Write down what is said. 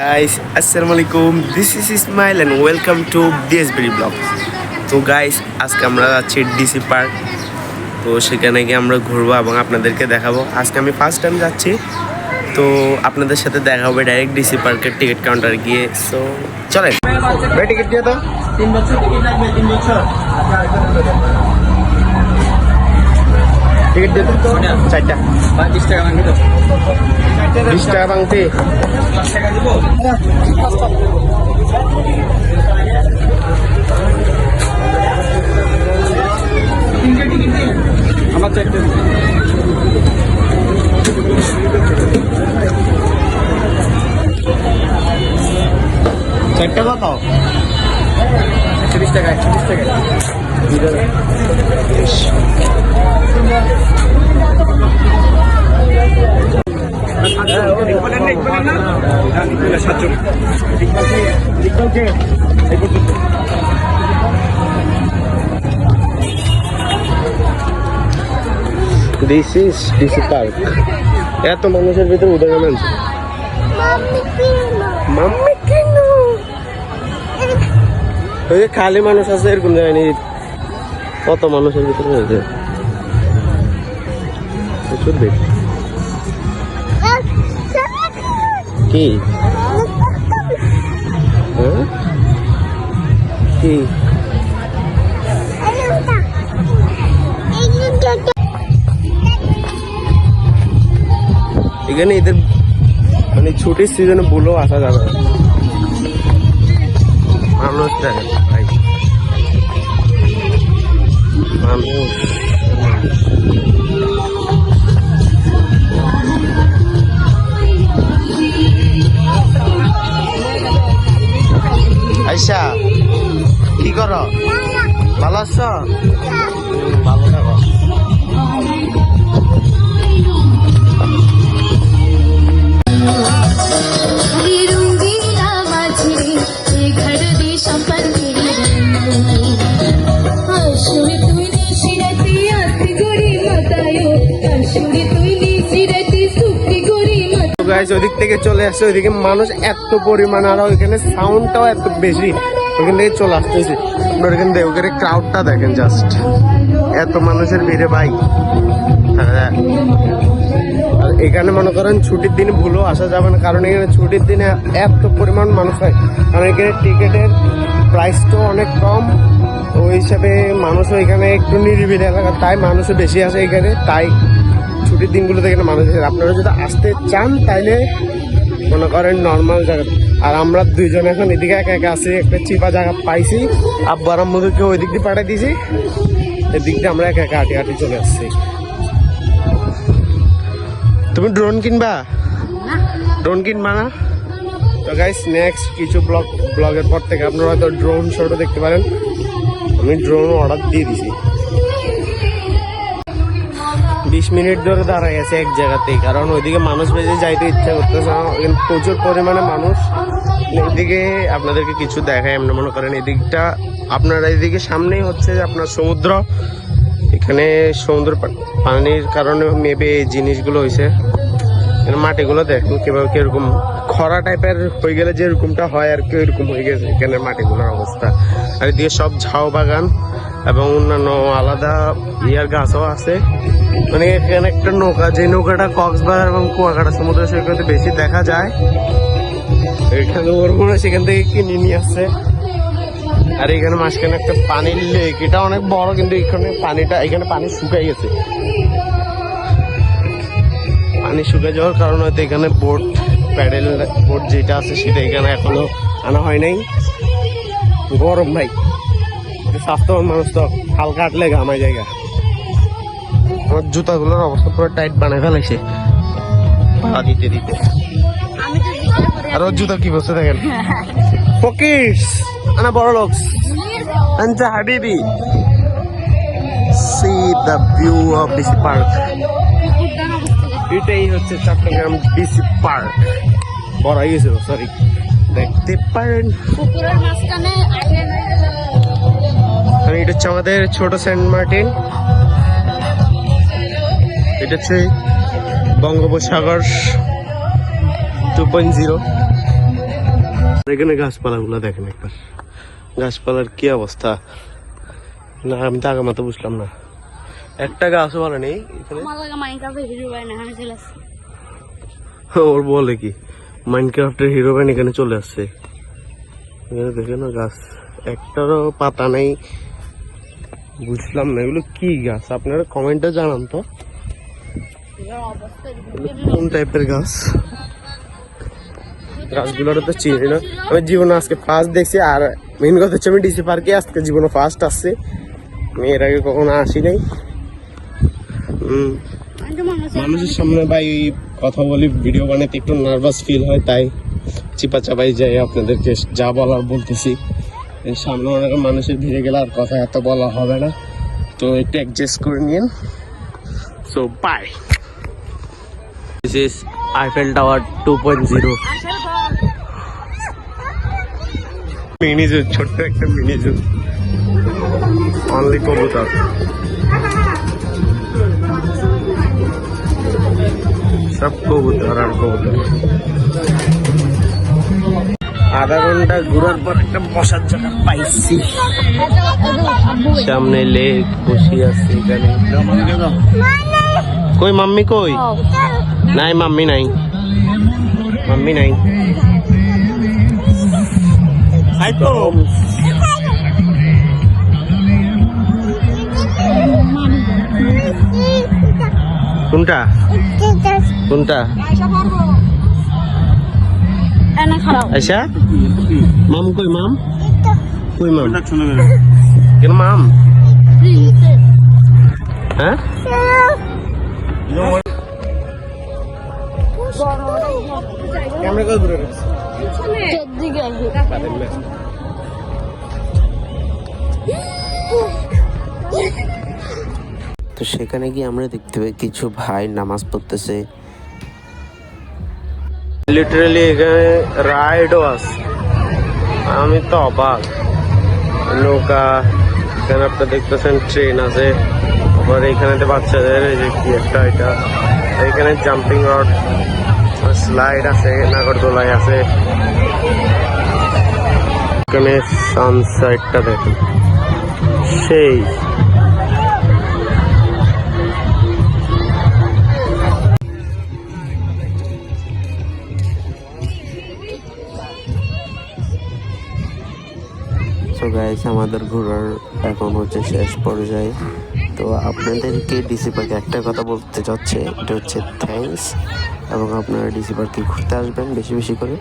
Guys আসসালামু আলাইকুম this is Ismail and welcome to DSBD blog তো গাইস আজকে আমরা যাচ্ছি ডিসি পার্ক তো সেখানে গিয়ে আমরা ঘুরবো এবং আপনাদেরকে দেখাবো। আজকে আমি ফার্স্ট টাইম যাচ্ছি। তো আপনাদের সাথে দেখা হবে ডাইরেক্ট ডিসি পার্কের টিকিট কাউন্টার গিয়ে। সো চলেন। ভাই টিকিট দিয়ে তো তিন বছর টিকিট লাগবে তিন বছর। টিকিট তো চারটা পঁয়ত্রিশ টাকা মাঙ্গি তো বিশ টাকা ভাঙতে আমার চারটে দিন। চারটা কত একত্রিশ টাকা একত্রিশ টাকা দিস ইজ ডিসি পার্ক এত মানুষের ভিতরে উদয় মাম্মি কেন? যে খালি মানুষ আছে এরকম জায়গায় কত মানুষের ভিতরে হয়েছে প্রচুর হ্যাঁ? কি এখানে এদের মানে ছুটির সিজনে বলেও আসা যাবে না। মানুষ দেখেন মানুষ আইসা কি কর? ভালো আছো? ভালো থাকো। থেকে চলে আসছে, ওইদিকে মানুষ এত পরিমাণ, আর ওইখানে সাউন্ডটাও এত বেশি। ওইখান থেকে চলে আসতেছে। আপনার এখান থেকে ওখানে ক্রাউডটা দেখেন জাস্ট এত মানুষের ভিড়ে ভাই। আর এখানে মনে করেন ছুটির দিন ভুলেও আসা যাবে না, কারণ এখানে ছুটির দিনে এত পরিমাণ মানুষ হয়। কারণ এখানে টিকিটের প্রাইসটাও অনেক কম। ওই হিসাবে মানুষও এখানে একটু নিরিবিলি এলাকা, তাই মানুষও বেশি আসে এখানে। তাই ছুটির দিনগুলোতে এখানে মানুষ আপনারা যদি আসতে চান, তাইলে মনে করেন নর্মাল জায়গা। আর আমরা দুইজন এখন এদিকে একা একা আছি একটা চিপা জায়গা পাইছি। আব্বার আম্মুদেরকে ওই দিক দিয়ে পাঠিয়ে দিয়েছি এদিক দিয়ে আমরা একা একা হাঁটি হাঁটি চলে আসছি। তুমি ড্রোন কিনবা? ড্রোন কিনবা না? তো গাইস নেক্সট কিছু ব্লগ ব্লগের পর থেকে আপনারা হয়তো ড্রোন শোটা দেখতে পারেন। আমি ড্রোন অর্ডার দিয়ে দিছি। বিশ মিনিট ধরে দাঁড়াই আছে এক জায়গাতেই। কারণ ওইদিকে মানুষ বেশি যাইতে ইচ্ছা করতেছে প্রচুর পরিমাণে মানুষ। এদিকে আপনাদেরকে কিছু দেখায় এমনি মনে করেন এদিকটা আপনার এদিকে সামনেই হচ্ছে যে আপনার সমুদ্র। এখানে সমুদ্র পানির কারণে মেবে এই জিনিসগুলো হয়েছে মাটিগুলো দেখেন কীভাবে কীরকম খরা টাইপের হয়ে গেলে যেরকমটা হয় আর কি ওইরকম হয়ে গেছে এখানে মাটিগুলোর অবস্থা। আর এদিকে সব ঝাউ বাগান। এবং অন্যান্য আলাদা ইয়ার গাছও আছে। মানে এখানে একটা নৌকা, যে নৌকাটা কক্সবাজার এবং কুয়াকাটা সমুদ্র সৈকতে বেশি দেখা যায়, এখানে ওর মনে সেখান থেকে কিনে নিয়ে আসছে। আর এখানে মাঝখানে একটা পানির লেক এটা অনেক বড়, কিন্তু এখানে পানিটা, এখানে পানি শুকাই গেছে। পানি শুকিয়ে যাওয়ার কারণে হয়তো এখানে বোট প্যাডেল বোট যেটা আছে সেটা এখানে এখনও আনা হয় নাই। গরম ভাই। স্বাস্থ্যবান মানুষ তো হালকা হাঁটলে ঘামায় জায়গা আমার জুতাগুলোর অবস্থা পুরো টাইট বানায় ফেলাইছে পা দিতে দিতে আর ওর জুতা কি বসে দেখেন? পকিটস আনা বড় লোক। আনজা হাবিবি। See the view of DC park এটাই হচ্ছে চট্টগ্রাম ডিসি পার্ক। বড় হয়ে গেছে সরি দেখতে পারেন পুকুরের মাঝখানে আর এটা হচ্ছে আমাদের ছোট সেন্ট মার্টিন। এটা হচ্ছে বঙ্গোপসাগর টু পয়েন্ট জিরো। এখানে গাছপালাগুলো দেখেন একবার। গাছপালার কি অবস্থা? না আমি তো আগে মতো বুঝলাম না। একটা গাছও ভালো নেই ওর বলে কি? মাইনক্রাফটের হিরো ব্যান এখানে চলে আসছে। এখানে দেখে না গাছ। একটারও পাতা নেই। বুঝলাম না, এগুলো কি গাছ? আপনারা কমেন্টে জানান তো। কোন টাইপের গাছ? গাছগুলোর তো চিনি না। আমি জীবনে আজকে ফার্স্ট দেখছি, আর মেন কথা হচ্ছে আমি ডিসি পার্কে আজকে জীবনে ফার্স্ট আসছে। আমি এর আগে কখনো আসি নাই মনে মানুষের সামনে ভাই কথা বলি ভিডিও বানাতে একটু নার্ভাস ফিল হয়, তাই চিপা চাপাই যাই আপনাদেরকে যা বলার বলতেছি। সামনে অনেক মানুষের ভিড়ে গেলে আর কথা এত বলা হবে না। তো একটু অ্যাডজাস্ট করে নিন। So bye this is Eiffel tower two point zero mini zoo ছোট্ট একটা মিনি জু অনলি কবুতর। সব কবুতর আর কবুতর। আধা ঘণ্টা ঘোরার পর একটা বসার জায়গা পাইছি। সামনে লেক বসে আছে এখানে। কই মাম্মি কই? নাই মাম্মি নাই। মাম্মি নাই। কোনটা? কোনটা? মাম কই মাম? কই মাম? কেন মাম? হ্যাঁ? ক্যামেরা কত দূরে দিকে তো সেখানে গিয়ে আমরা দেখতে পাই কিছু ভাই নামাজ পড়তেছে। লিটারালি এখানে রাইডও আছে। আমি তো অবাক। নৌকা, এখানে আপনার দেখতেছেন ট্রেন আছে। আবার এখানে বাচ্চাদের এই যে কি একটা এটা, এখানে জাম্পিং রড স্লাইড আছে, নাগরদোলায় আছে। এখানে সানসাইডটা দেখুন। সেই আমাদের ঘোরার এখন হচ্ছে শেষ পর্যায়ে। তো আপনাদেরকে ডিসি পার্কে একটা কথা বলতে চাচ্ছে, এটা হচ্ছে থ্যাংকস এবং আপনারা ডিসি পার্কে ঘুরতে আসবেন বেশি বেশি করে।